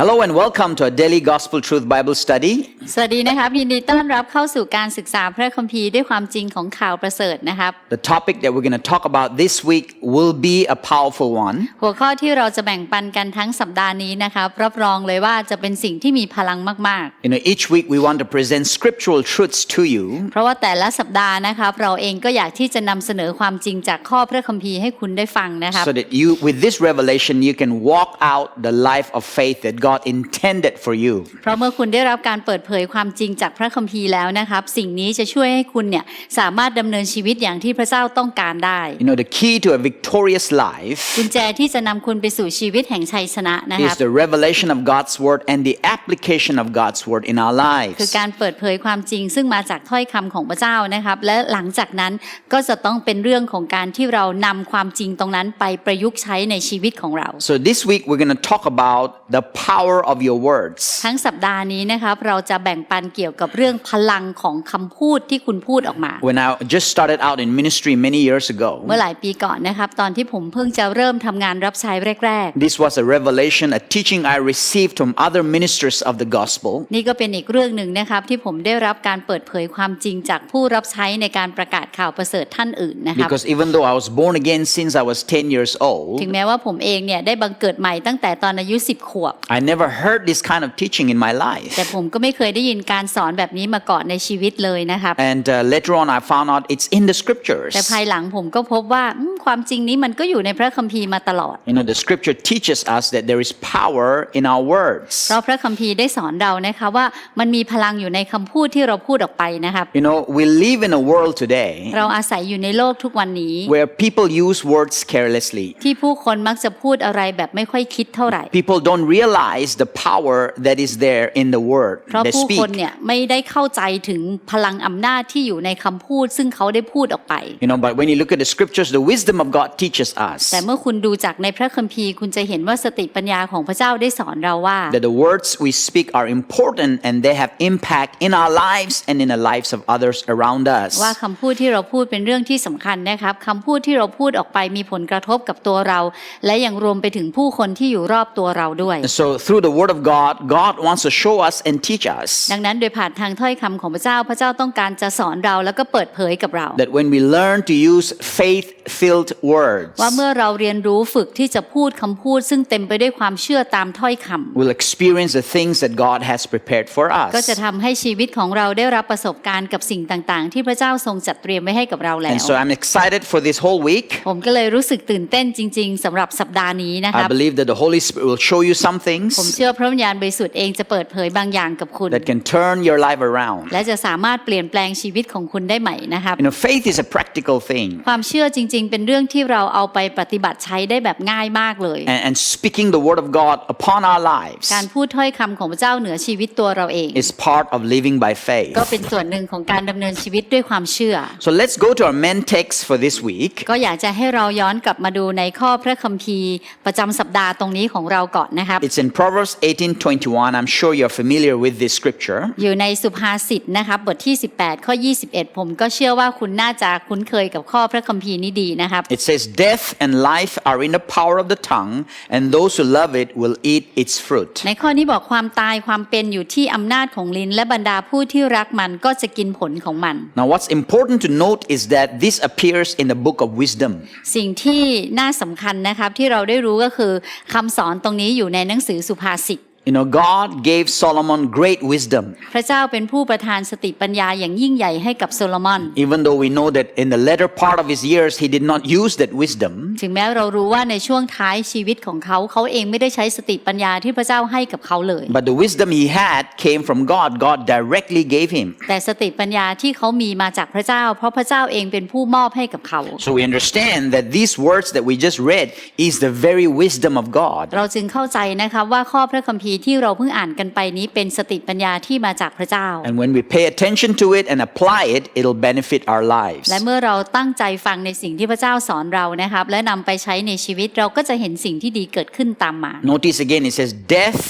Hello and welcome to our daily Gospel Truth Bible study. สวัสดีนะครับยินดีต้อนรับเข้าสู่การศึกษาพระคัมภีร์ด้วยความจริงของข่าวประเสริฐนะครับ The topic that we're going to talk about this week will be a powerful one. หัวข้อที่เราจะแบ่งปันกันทั้งสัปดาห์นี้นะครับ รับรองเลยว่าจะเป็นสิ่งที่มีพลังมาก You know, each week we want to present scriptural truths to you ๆ เพราะว่าแต่ละสัปดาห์นะครับ เราเองก็อยากที่จะนำเสนอความจริงจากข้อพระคัมภีร์ให้คุณได้ฟังนะครับ so that you, with this revelation, you can walk out the life of faith that God intended for you. เพราะเมื่อคุณได้รับการเปิดเผยความจริงจากพระคัมภีร์แล้วนะครับ สิ่งนี้จะช่วยให้คุณเนี่ยสามารถดำเนินชีวิตอย่างที่พระเจ้าต้องการได้ You know, the key to a victorious life กุญแจที่จะนำคุณไปสู่ชีวิตแห่งชัยชนะนะค is รับ the revelation of God's word and the application of God's word in our คือ lives. การเปิดเผยความจริงซึ่งมาจากถ้อยคำของพระเจ้านะครับ และหลังจากนั้นก็จะต้องเป็นเรื่องของการที่เรานำความจริงตรงนั้นไปประยุกต์ใช้ในชีวิตของเรา So this week we're going to talk about the power of your words. ทั้งสัปดาห์นี้นะครับเราจะแบ่งปันเกี่ยวกับเรื่องพลังของคำพูดที่คุณพูดออกมา When I just started out in ministry many years ago, เมื่อหลายปีก่อนนะครับตอนที่ผมเพิ่งจะเริ่มทำงานรับใช้แรก This was a revelation, a teaching I received from other ministers of the gospel. ๆนี่ก็เป็นอีกเรื่องหนึ่งนะครับที่ผมได้รับการเปิดเผยความจริงจากผู้รับใช้ในการประกาศข่าวประเสริฐท่านอื่นนะครับ Because even though I was born again since I was 10 years ถึ old, งแม้ว่าผมเองเนี่ยได้บังเกิดใหม่ตั้งแต่ตอนอายุ 10 ขวบ I never heard this kind of teaching in my แต่ life. ผมก็ไม่เคยได้ยินการสอนแบบนี้มาก่อนในชีวิตเลยนะครับ And uh, later on, I found out it's in the scriptures. แต่ภายหลังผมก็พบว่าอืมความจริงนี้มันก็อยู่ในพระคัมภีร์มาตลอด You know, the scripture teaches us that there is power in our words. เพราะพระคัมภีร์ได้สอนเรานะคะว่ามันมีพลังอยู่ในคำพูดที่เราพูดออกไปนะครับ You know, we live in a world today เราอาศัยอยู่ในโลกทุกวันนี้ where people use words carelessly. ที่ผู้คนมักจะพูดอะไรแบบไม่ค่อยคิดเท่าไหร่ People don't realize the power that is there in the word เพราะ they ผู้คน speak. เนี่ยไม่ได้เข้าใจถึงพลังอำนาจที่อยู่ในคำพูด ซึ่งเขาได้พูดออกไป You know, but when you look at the scriptures, the wisdom of God teaches us แต่เมื่อคุณดูจากในพระคัมภีร์คุณจะเห็นว่าสติปัญญาของพระเจ้าได้สอนเราว่า that the words we speak are important and they have impact in our lives and in the lives of others around us. ว่าคำพูดที่เราพูดเป็นเรื่องที่สำคัญนะครับคำพูดที่เราพูดออกไปมีผลกระทบกับตัวเรา และยังรวมไปถึงผู้คนที่อยู่รอบตัวเราด้วย And so through the word of God, God wants to show us and teach us ดังนั้นโดยผ่านทางถ้อยคำของพระเจ้าพระเจ้าต้องการจะสอนเราแล้วก็เปิดเผยกับเรา that when we learn to use faith-filled words, ว่าเมื่อเราเรียนรู้ฝึกที่จะพูดคำพูด ซึ่งเต็มไปด้วยความเชื่อตามถ้อยคำ we'll experience the things that God has prepared for ก็ us. จะทำให้ชีวิตของเราได้รับประสบการณ์กับสิ่งต่างๆ ที่พระเจ้าทรงจัดเตรียมไว้ให้กับเราแล้ And ว so I'm excited for this whole week. ผมก็เลยรู้สึกตื่นเต้นจริง ๆสำหรับสัปดาห์นี้นะค I รับ believe that the Holy Spirit will show you some ผม things เชื่อพระวิญญาณบริสุทธิ์เองจะเปิดเผยบางอย่างกับคุณ that can turn your life around. และจะสามารถเปลี่ยนแปลงชีวิตของคุณได้ใหม่นะครับ You know, faith is a practical thing. ความเชื่อจริง ๆ เป็นเรื่องที่เราเอาไปปฏิบัติใช้ได้แบบง่ายมากเลย And, and speaking the word of God upon our lives การพูดถ้อยคำของพระเจ้าเหนือชีวิตตัวเราเอง is part of living by ก็ faith. เป็นส่วนหนึ่งของการดำเนินชีวิตด้วยความเชื่อ So let's go to our main text for this week. ก็อยากจะให้เราย้อนกลับมาดูในข้อพระคัมภีร์ประจำสัปดาห์ตรงนี้ของเราก่อนนะครับ It's in Proverbs 18:21. I'm sure you're familiar with this scripture. อยู่ในสุภาษิตนะครับบทที่ 18 ข้อ 21 ผมก็เชื่อว่าคุณน่าจะคุ้นเคยกับข้อพระคัมภีร์นี้ดีนะครับ It says, Death and life are in the power of the tongue, and those who love it will eat its fruit. ในข้อนี้บอกความตายความเป็นอยู่ที่อำนาจของลิ้น และบรรดาผู้ที่รักมันก็จะกินผลของมัน Now, what's important to note is that this appears in the book of wisdom. สิ่งที่น่าสำคัญนะครับที่เราได้รู้ก็คือคำสอนตรงนี้อยู่ในหนังสือสุภาษิต You know, God gave Solomon great wisdom, พระเจ้าเป็นผู้ประทานสติปัญญาอย่างยิ่งใหญ่ให้กับโซโลมอน even though we know that in the latter part of his years he did not use that wisdom. ถึงแม้เรารู้ว่าในช่วงท้ายชีวิตของเขา เขาเองไม่ได้ใช้สติปัญญาที่พระเจ้าให้กับเขาเลย But the wisdom he had came from God. God directly gave him. แต่สติปัญญาที่เขามีมาจากพระเจ้า เพราะพระเจ้าเองเป็นผู้มอบให้กับเขา So we understand that these words that we just read is the very wisdom of God. เราจึงเข้าใจนะคะว่าข้อพระคัมภีร์ ร์ที่เราเพิ่งอ่านกันไปนี้เป็นสติปัญญาที่มาจากพระเจ้า And when we pay attention to it and apply it, it'll benefit our lives. และเมื่อเราตั้งใจฟังในสิ่งที่พระเจ้าสอนเรานะครับ และนำไปใช้ในชีวิตเราก็จะเห็นสิ่งที่ดีเกิดขึ้นตามมา Notice again, it says, Death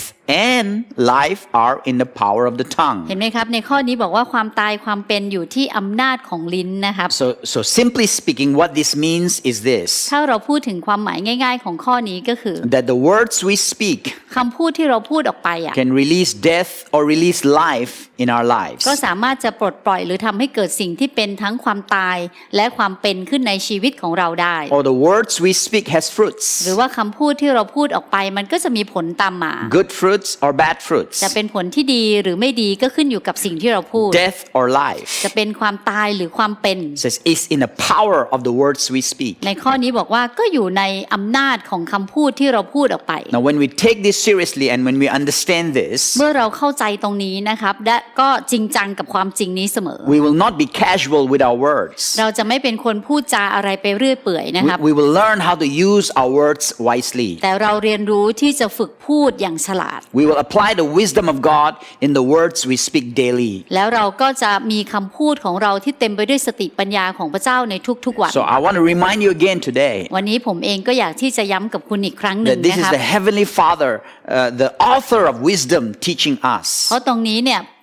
and life are in the power of the tongue. เห็นไหมครับ ในข้อนี้บอกว่าความตายความเป็นอยู่ที่อำนาจของลิ้นนะครับ So, so simply speaking, what this means is this ถ้าเราพูดถึงความหมายง่าย ๆ ของข้อนี้ก็คือ that the words we speak คำพูดที่เราพูดออกไปอ่ะ can release death or release life in our lives. ก็สามารถจะปลดปล่อยหรือทำให้เกิดสิ่งที่เป็นทั้งความตายและความเป็นขึ้นในชีวิตของเราได้ Or the words we speak has ห fruits, รือว่าคำพูดที่เราพูดออกไปมันก็จะมีผลตามมา good fruits or bad fruits, จะเป็นผลที่ดีหรือไม่ดีก็ขึ้นอยู่กับสิ่งที่เราพูด death or life. จะเป็นความตายหรือความเป็น It says it's in the power of the words we speak. ในข้อนี้บอกว่าก็อยู่ในอำนาจของคำพูดที่เราพูดออกไป Now, when we take this seriously and when we understand this, เมื่อเราเข้าใจตรงนี้นะครับและก็จริงจังกับความจริงนี้เสมอ we will not be casual with our words. เราจะไม่เป็นคนพูดจาอะไรไปเรื่อยเปื่อยนะครับ We, we will learn how to use our words wisely. แต่เราเรียนรู้ที่จะฝึกพูดอย่างฉลาด We will apply the wisdom of God in the words we speak daily. แล้วเราก็จะมีคำพูดของเราที่เต็มไปด้วยสติปัญญาของพระเจ้าในทุกๆวัน So I want to remind you again today วันนี้ผมเองก็อยากที่จะย้ำกับคุณอีกครั้งหนึ่ง that this นะ is ครับ the Heavenly Father, uh, the author of wisdom, teaching us. เพราะตรงนี้เนี่ยเอ่อ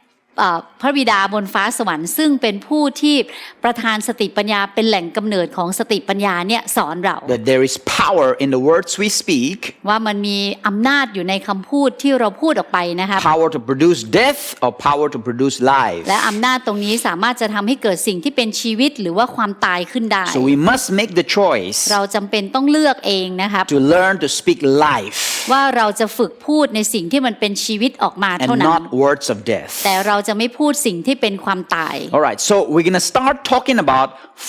พระบิดาบนฟ้าสวรรค์ซึ่งเป็นผู้ที่ประทานสติปัญญาเป็นแหล่งกำเนิดของสติปัญญาเนี่ยสอนเรา That there is power in the words we speak, ว่ามันมีอำนาจอยู่ในคำพูดที่เราพูดออกไปนะครับ power to produce death or power to produce life. และอำนาจตรงนี้สามารถจะทำให้เกิดสิ่งที่เป็นชีวิตหรือว่าความตายขึ้นได้ So we must make the choice เราจำเป็นต้องเลือกเองนะครับ to learn to speak life ว่าเราจะฝึกพูดในสิ่งที่มันเป็นชีวิตออกมาเท่า and นั้น not words of death. แต่เราจะไม่พูดสิ่งที่เป็นความตาย All right, so we're going to start talking about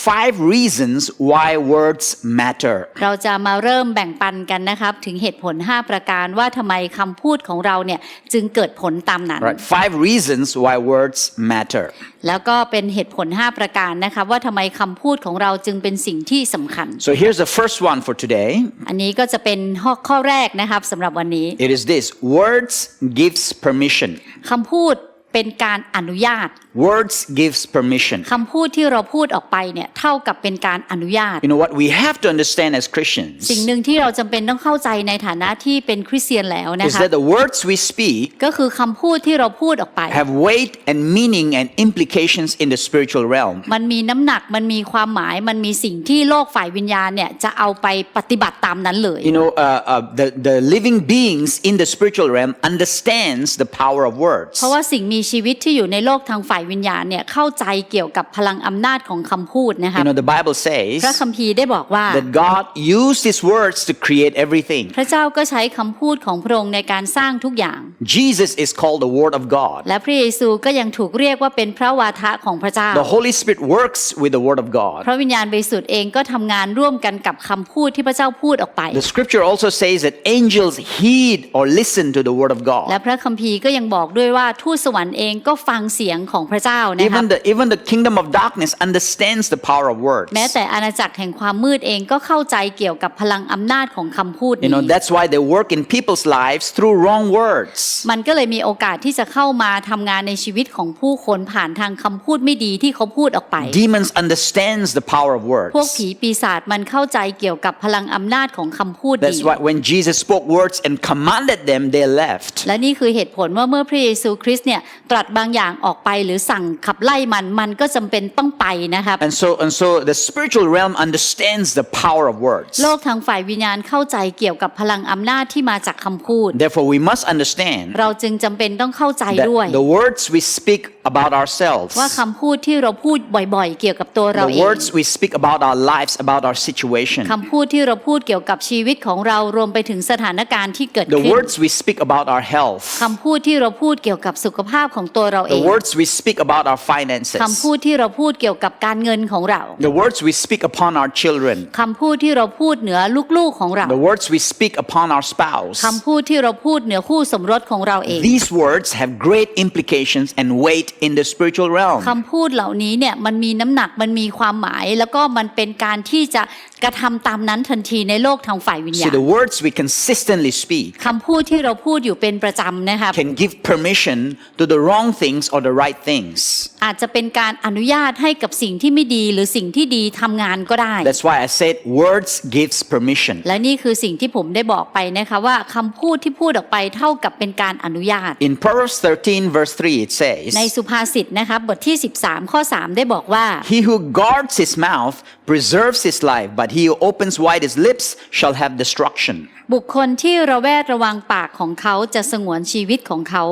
five reasons why words matter. เราจะมาเริ่มแบ่งปันกันนะครับ ถึงเหตุผล 5 ประการว่าทำไมคำพูดของเราเนี่ยจึงเกิดผลตามนั้น All right, five reasons why words matter. แล้วก็เป็นเหตุผล 5 ประการนะครับว่าทำไมคำพูดของเราจึงเป็นสิ่งที่สำคัญ So here's the first one for today. อันนี้ก็จะเป็นข้อข้อแรกนะครับสำหรับวันนี้ It is this words gives permission. คำพูด เป็นการอนุญาต Words gives permission. คำพูดที่เราพูดออกไปเนี่ยเท่ากับเป็นการอนุญาต You know what we have to understand as Christians สิ่งหนึ่งที่เราจำเป็นต้องเข้าใจในฐานะที่เป็นคริสเตียนแล้วนะ is คะ that the words we speak ก็คือคำพูดที่เราพูดออกไป have weight and meaning and implications in the spiritual realm. มันมีน้ำหนักมันมีความหมายมันมีสิ่งที่โลกฝ่ายวิญญาณเนี่ยจะเอาไปปฏิบัติตามนั้นเลย You know, uh, uh, the, the living beings in the spiritual realm understands the power of words. เพราะว่าสิ่งมีชีวิตที่อยู่ในโลกทางฝ่ายวิญญาณเนี่ยเข้าใจเกี่ยวกับพลังอำนาจของคำพูดนะคะ You know, the Bible พระ says คัมภีร์ได้บอกว่า that God used His words to create everything. พระเจ้าก็ใช้คำพูดของพระองค์ในการสร้างทุกอย่าง Jesus is called the Word of God. และพระเยซูก็ยังถูกเรียกว่าเป็นพระวาทะของพระเจ้า The Holy Spirit works with the Word of God. พระวิญญาณบริสุทธิ์เองก็ทำงานร่วมกันกับคำพูดที่พระเจ้าพูดออกไป The scripture also says that angels heed or listen to the Word of และ God. พระคัมภีร์ก็ยังบอกด้วยว่าทูตสวรรค์เองก็ฟังเสียงของพระเจ้านะครับ Even the, even the kingdom of darkness understands the power of words. แม้แต่อาณาจักรแห่งความมืดเองก็เข้าใจเกี่ยวกับพลังอำนาจของคำพูด You นี้ know, that's why they work in people's lives through wrong words. มันก็เลยมีโอกาสที่จะเข้ามาทำงานในชีวิตของผู้คนผ่านทางคำพูดไม่ดีที่เขาพูดออกไป Demons understands the power of พวก words. ผีปีศาจมันเข้าใจเกี่ยวกับพลังอำนาจของคำพูดดี That's why when Jesus spoke words and commanded them, they left. และนี่คือเหตุผลว่าเมื่อพระเยซูคริสต์เนี่ย ตรัสบางอย่างออกไปหรือสั่งขับไล่มันมันก็จำเป็นต้องไปนะครับ And so, and so the spiritual realm understands the power of words. โลกทางฝ่ายวิญญาณเข้าใจเกี่ยวกับพลังอำนาจที่มาจากคำพูด Therefore, we must understand เราจึงจำเป็นต้องเข้าใจ that ด้วย the words we speak about ourselves, ว่าคำพูดที่เราพูดบ่อยๆ เกี่ยวกับตัวเรา the เอง words we speak about our lives, about our situation, คำพูดที่เราพูดเกี่ยวกับชีวิตของเรารวมไปถึงสถานการณ์ที่เกิด the ขึ้น words we speak about our health, คำพูดที่เราพูดเกี่ยวกับสุขภาพของตัวเราเอ the ง words we speak about our finances, คำพูดที่เราพูดเกี่ยวกับการเงินของเรา the words we speak upon our children, คำพูดที่เราพูดเหนือลูกๆของเรา the words we speak upon our spouse. คำพูดที่เราพูดเหนือคู่สมรสของเราเอง These words have great implications and weight in the spiritual realm. คำพูดเหล่านี้เนี่ยมันมีน้ำหนักมันมีความหมาย แล้วก็มันเป็นการที่จะกระทำตามนั้นทันทีในโลกทางฝ่ายวิญญา See, ณ the words we consistently speak คำพูดที่เราพูดอยู่เป็นประจำนะครับ can give permission to the wrong things or the right things. อาจจะเป็นการอนุญาตให้กับสิ่งที่ไม่ดีหรือสิ่งที่ดีทำงานก็ได้ That's why I said words gives permission. และนี่คือสิ่งที่ผมได้บอกไปนะคะว่าคำพูดที่พูดออกไปเท่ากับเป็นการอนุญาต In Proverbs 13 verse 3 it says, ในสุภาษิตนะครับบทที่ 13 ข้อ 3 ได้บอกว่า He who guards his mouth preserves his life, but he who opens wide his lips shall have destruction. บุคคลที่ระแวดระวังปากของเขาจะสงวนชีวิตของเขา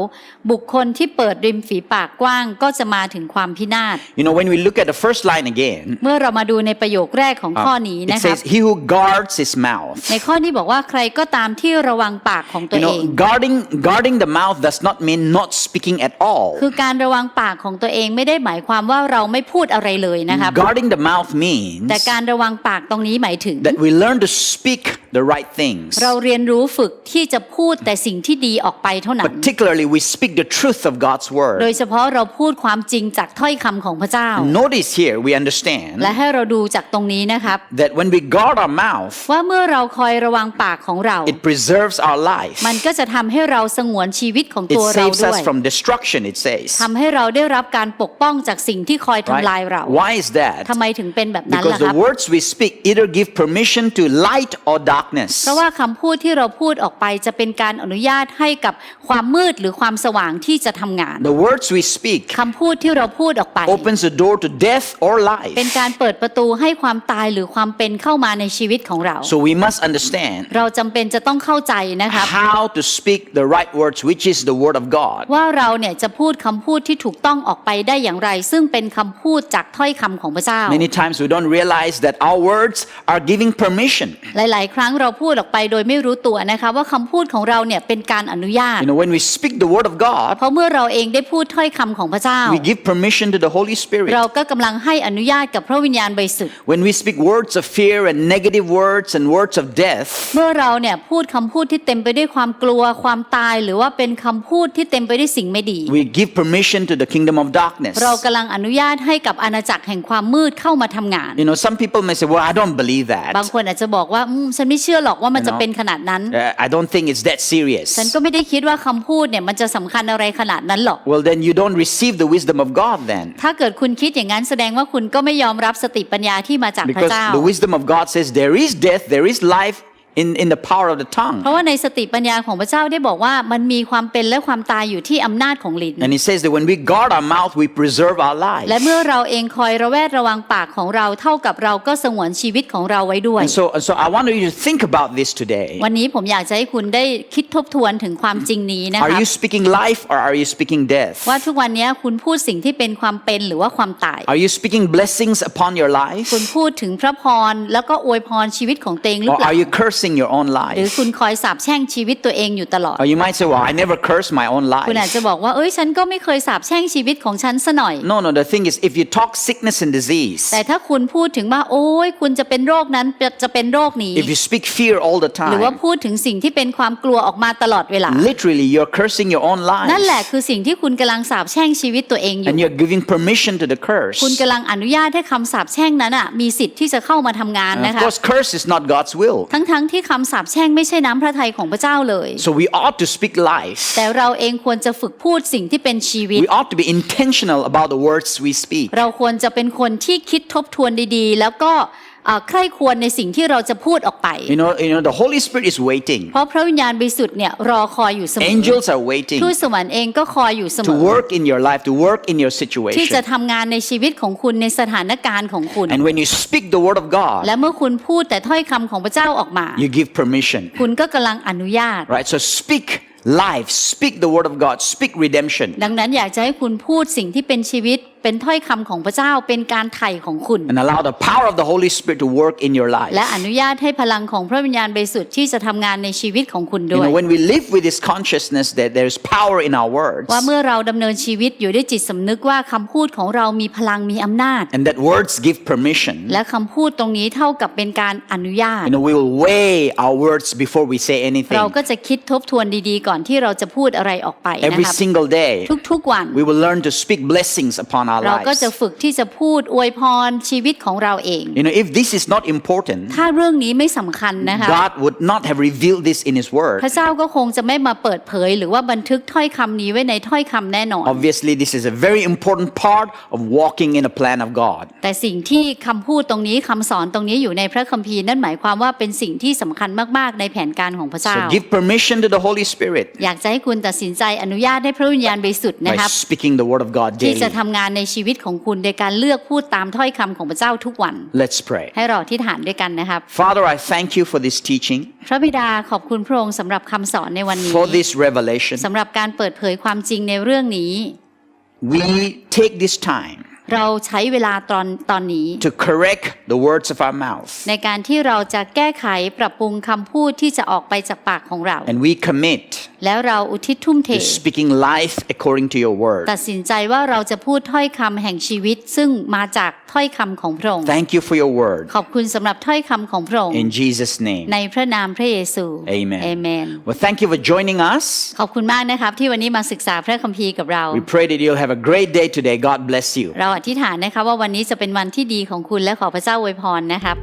บุคคลที่เปิดริมฝีปากกว้างก็จะมาถึงความพินาศ You know, when we look at the first line again, เมื่อเรามาดูในประโยคแรกของข้อ uh, นี้ it นะครับ says, He who guards his mouth. ในข้อนี้บอกว่าใครก็ตามที่ระวังปากของตัว You เอง know, guarding guarding the mouth does not mean not speaking at all. คือการระวังปากของตัวเองไม่ได้หมายความว่าเราไม่พูดอะไรเลยนะครับ Guarding the mouth means แต่การระวังปากตรงนี้หมายถึง that we learn to speak the right things. เราเรียนรู้ฝึกที่จะพูดแต่สิ่งที่ดีออกไปเท่านั้น Particularly, we speak the truth of God's โด word. ยเฉพาะเราพูดความจริงจากถ้อยคำของพระเจ้า Notice here, we understand และให้เราดูจากตรงนี้นะครับ that when we guard our mouth, ว่าเมื่อเราคอยระวังปากของเรา it preserves our life. มันก็จะทำให้เราสงวนชีวิตของ It ตัวเรา saves ด้ว us ย from destruction, it says. ทำให้เราได้รับการปกป้องจากสิ่งที่คอยทำลาย Right? เรา Why is that? ทำไมถึงเป็นแบบนั้น Because ล่ะค the รับ words we speak either give permission to light or darkness. เพราะว่าคำพูดที่เราพูดออกไปจะเป็นการอนุญาตให้กับความมืดหรือความสว่างที่จะทำงาน The words we speak คำพูดที่เราพูดออกไป opens the door to death or เป็น life. การเปิดประตูให้ความตายหรือความเป็นเข้ามาในชีวิตของเรา So we must understand เราจำเป็นจะต้องเข้าใจนะครับ how to speak the right words, which is the word of God. ว่าเราเนี่ยจะพูดคำพูดที่ถูกต้องออกไปได้อย่างไร ซึ่งเป็นคำพูดจากถ้อยคำของพระเจ้า Many times we don't realize that our words are giving permission. หลายๆครั้งเราพูดออกไปโดยไม่รู้ตัวนะคะว่าคำพูดของเราเนี่ยเป็นการอนุญาต You know, when we speak the word of God, เพราะเมื่อเราเองได้พูดถ้อยคำของพระเจ้า we give permission to the Holy Spirit. เราก็กำลังให้อนุญาตกับพระวิญญาณบริสุทธิ์ When we speak words of fear and negative words and words of death, เมื่อเราเนี่ยพูดคำพูดที่เต็มไปด้วยความกลัวความตาย หรือว่าเป็นคำพูดที่เต็มไปด้วยสิ่งไม่ดี we give permission to the kingdom of darkness. เรากำลังอนุญาตให้กับอาณาจักรแห่งความมืดเข้ามาทำงาน You know, some people may say, Well, I don't believe บาง that. คนอาจจะบอกว่าอืมฉันไม่เชื่อหรอกว่ามันจะ You know, เป็นขนาดนั้น Uh, I don't think it's that serious. ฉันก็ไม่ได้คิดว่าคำพูดเนี่ยมันจะสำคัญอะไรขนาดนั้นหรอก Well, then you don't receive the wisdom of God then. ถ้าเกิดคุณคิดอย่างนั้นแสดงว่าคุณก็ไม่ยอมรับสติปัญญาที่มาจากพระ Because เจ้า the wisdom of God says there is death, there is life in, in the power of the tongue. เพราะว่าในสติปัญญาของพระเจ้าได้บอกว่ามันมีความเป็นและความตายอยู่ที่อำนาจของลิ้น And He says that when we guard our mouth, we preserve our และ life. เมื่อเราเองคอยระแวดระวังปากของเราเท่ากับเราก็สงวนชีวิตของเราไว้ด้วย And so, and so I want you to think about this today. วันนี้ผมอยากจะให้คุณได้คิดทบทวนถึงความจริงนี้นะ Are ครับ you speaking life or are you speaking death? ว่าทุกวันนี้คุณพูดสิ่งที่เป็นความเป็นหรือว่าความตาย Are you speaking blessings upon your life? คุณพูดถึงพระพรแล้วก็อวยพรชีวิตของตัวเองหรือ Or เปล่า are you cursing your own หรือ life? คุณคอยสาปแช่งชีวิตตัวเองอยู่ตลอด Or you might say, Well, I never curse my own คุณอาจ life. จะบอกว่าเอ้ยฉันก็ไม่เคยสาปแช่งชีวิตของฉันซะหน่อย No, no, the thing is, if you talk sickness and disease, แต่ถ้าคุณพูดถึงว่าโอ้ยคุณจะเป็นโรคนั้นจะเป็นโรคนี้ if you speak fear all the หรือว่า time, พูดถึงสิ่งที่เป็นความกลัวออกมาตลอดเวลา literally you're cursing your own นั่นแหละ life. คือสิ่งที่คุณกำลังสาปแช่งชีวิตตัวเองอยู่ And you're giving permission to the curse. คุณกำลังอนุญาตให้คำสาปแช่งนั้นอะมีสิทธิ์ที่จะเข้ามาทำงาน And นะ of คะ course, curse is not God's will. ทั้งๆที่คำสาปแช่งไม่ใช่น้ำพระทัยของพระเจ้าเลย So we ought to speak life. แต่เราเองควรจะฝึกพูดสิ่งที่เป็นชีวิต We ought to be intentional about the words we speak. เราควรจะเป็นคนที่คิดทบทวนดีๆ แล้วก็เอ่อ ใคร่ควรในสิ่งที่เราจะพูดออกไป You know, you know, the Holy Spirit is waiting. เพราะพระวิญญาณบริสุทธิ์เนี่ยรอคอยอยู่เสมอ Angels are waiting ทูตสวรรค์เองก็คอยอยู่เสม to อ work in your life, to work in your ที่จะ situation. ทำงานในชีวิตของคุณในสถานการณ์ของคุณ And when you speak the word of และ God, เมื่อคุณพูดแต่ถ้อยคำของพระเจ้าออกมา you give permission. คุณก็กำลังอนุญาต Right? So speak life, speak the word of God, speak redemption. ดังนั้นอยากจะให้คุณพูดสิ่งที่เป็นชีวิต เป็นเป็นถ้อยคำของพระเจ้าเป็นการไถ่ของคุณ and allow the power of the Holy Spirit to work in your life. และอนุญาตให้พลังของพระวิญญาณบริสุทธิ์ที่จะทำงานในชีวิตของคุณ You ด้วย know, when we live with this consciousness that there's power in our words, ว่าเมื่อเราดำเนินชีวิตอยู่ด้วยจิตสำนึกว่าคำพูดของเรามีพลังมีอำนาจ and that words give permission, และคำพูดตรงนี้เท่ากับเป็นการอนุญาต you know, we will weigh our words before we say เรา anything. ก็จะคิดทบทวนดีๆ ก่อนที่เราจะพูดอะไรออกไปนะ Every ครับ single day, ทุกๆวัน we will learn to speak blessings upon our เราก็ lives. จะฝึกที่จะพูดอวยพรชีวิตของเราเอง You know, if this is not important, ถ้าเรื่องนี้ไม่สำคัญนะคะ God would not have revealed this in His Word. พระเจ้าก็คงจะไม่มาเปิดเผย หรือว่าบันทึกถ้อยคำนี้ไว้ในถ้อยคำแน่นอน Obviously, this is a very important part of walking in a plan of God. แต่สิ่งที่คำพูดตรงนี้คำสอนตรงนี้อยู่ในพระคัมภีร์นั่นหมายความว่าเป็นสิ่งที่สำคัญมาก ๆ ในแผนการของพระเจ้า So give permission to the Holy Spirit อยากจะให้คุณตัดสินใจอนุญาตให้พระวิญญาณบริสุทธิ์นะ by ครับ speaking the Word of God ที่จะ daily. ทำงานในชีวิตของคุณโดยการเลือกพูดตามถ้อยคำของพระเจ้าทุกวัน Let's pray. ให้เราที่ฐานด้วยกันนะครับ Father, I thank you for this teaching, พระบิดาขอบคุณพระองค์สำหรับคำสอนในวันนี้ for this revelation. สำหรับการเปิดเผยความจริงในเรื่องนี้ We take this time เราใช้เวลาตอนตอนนี้ to correct the words of our mouth. ในการที่เราจะแก้ไขปรับปรุงคำพูดที่จะออกไปจากปากของเรา And we commit แล้วเราอุทิศทุ่มเท to speaking life according to your word. ตัดสินใจว่าเราจะพูดถ้อยคำแห่งชีวิตซึ่งมาจากถ้อยคำของพระองค์ Thank you for your word. ขอบคุณสำหรับถ้อยคำของพระองค์ In Jesus' name. ในพระนามพระเยซู Amen. เอเมน Well, thank you for joining us. ขอบคุณมากนะครับที่วันนี้มาศึกษาพระคัมภีร์กับเรา We pray that you'll have a great day today. God bless you. เราอธิษฐานนะครับว่าวันนี้จะเป็นวันที่ดีของคุณและขอพระเจ้าอวยพรนะครับ